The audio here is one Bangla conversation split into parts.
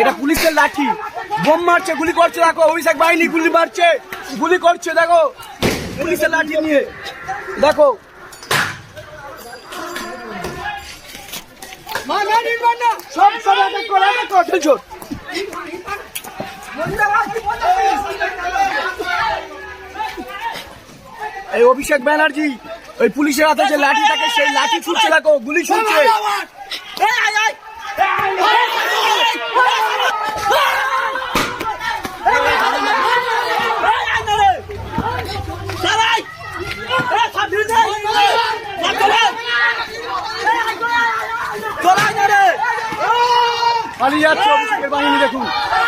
এটা পুলিশের লাঠি। বোম মারছে গুলি করছে দেখো অভিষেক বাহিনী গুলি মারছে গুলি করছে দেখো পুলিশের লাঠি নিয়ে দেখো। সব সব attack কর, attack কর, টেনশন। এই অভিষেক ব্যানার্জি ওই পুলিশের হাতে যে লাঠি থাকে সেই লাঠি ছুটছে দেখো গুলি ছুটছে। পালিয়ে যাচ্ছে অভিষেকের বাহিনী, দেখুন।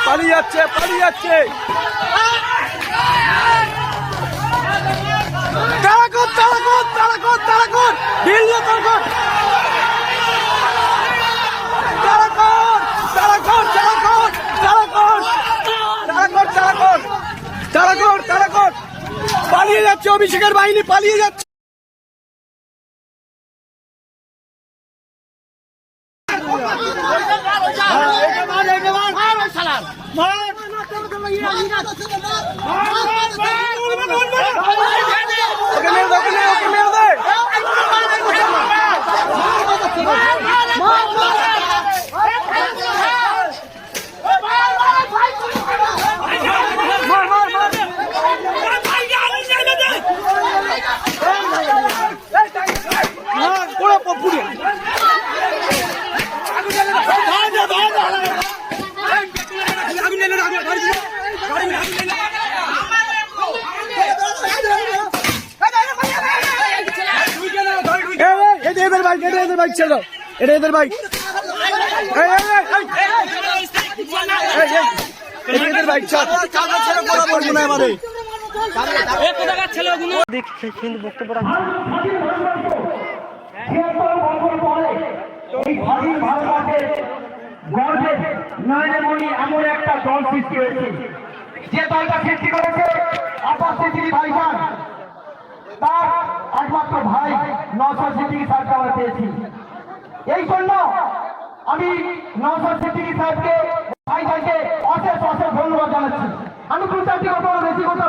পালিয়ে যাচ্ছে পালিয়ে যাচ্ছে। তারা কর তারা কর তারা কর পালিয়ে যাচ্ছে অভিষেকের বাহিনী পালিয়ে যাচ্ছে ওকে মেরে দে পুরো পুড়ে এদের বাইক এটা এদের বাইক ছেড়ে এটা এদের বাইক। এদের বাইক ছাড়া। করা পড়বে আমাদের বক্তব্য বলব না এবারে এই স্বাধীন ভারতবর্ষের গর্বে নরেন্দ্রমোদী এমন একটা দল সৃষ্টি হয়েছে। যে দলটা সৃষ্টি করেছে আপাস সিদ্দিকি ভাইজান, তার একমাত্র ভাই নসর সিদ্দিকি সাহেবকে পেয়েছি। এই জন্য আমি নসর সিদ্দিকি সাহেবকে ভাইজানকে অশেষ অশেষ ধন্যবাদ জানাচ্ছি। আমি দু চারটি বেশি কথা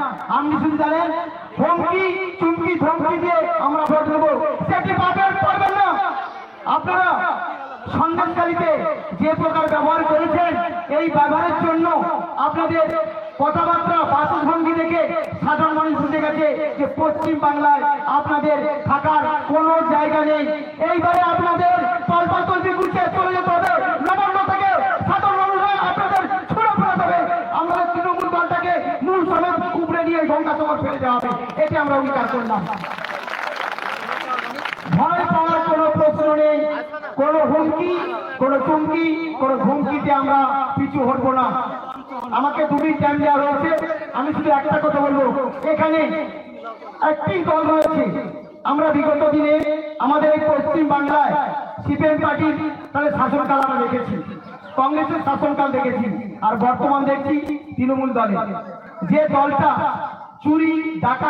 না আপনি শুধু জানেন চুমকি, ধমকি দিয়ে আমরা ভোট দেবো। সেটি পাবেন পারবেন না। আপনারা সন্দেশকারীতে যে প্রকার ব্যবহার করেছেন, এই ব্যবহারের জন্য আপনাদের কথাবার্তা বাচভঙ্গি দেখে সাধারণ মানুষ বুঝে গেছে যে পশ্চিম বাংলায় আপনাদের থাকার কোনো জায়গা নেই। এইবারে আপনাদের তল্পাতল্পি গুছিয়ে চলে যেতে হবে নবান্ন থেকে সাধারণ মানুষরা আপনাদের ছুড়ে ফেরাতে হবে আমাদের তৃণমূল দলটাকে মূল সমেত উপরে নিয়ে গঙ্গা সমাজ ফেলে দেওয়া হবে এটি আমরা অঙ্গীকার করলাম। ভয় পাওয়ার প্রশ্ন নেই। হুমকি ঘুমকিতে আমরা পিছু হটবো না। আমাকে টাইম দেওয়া রয়েছে। আমি শুধু একটা কথা বলব। এখানে একটি দল রয়েছে। আমরা বিগত দিনে আমাদের এই পশ্চিম বাংলায় সিপিএম পার্টির তাহলে শাসনকাল আমরা দেখেছি। কংগ্রেসের শাসনকাল দেখেছি। আর বর্তমান দেখছি তৃণমূল দলে। যে দলটা চুরি ডাকা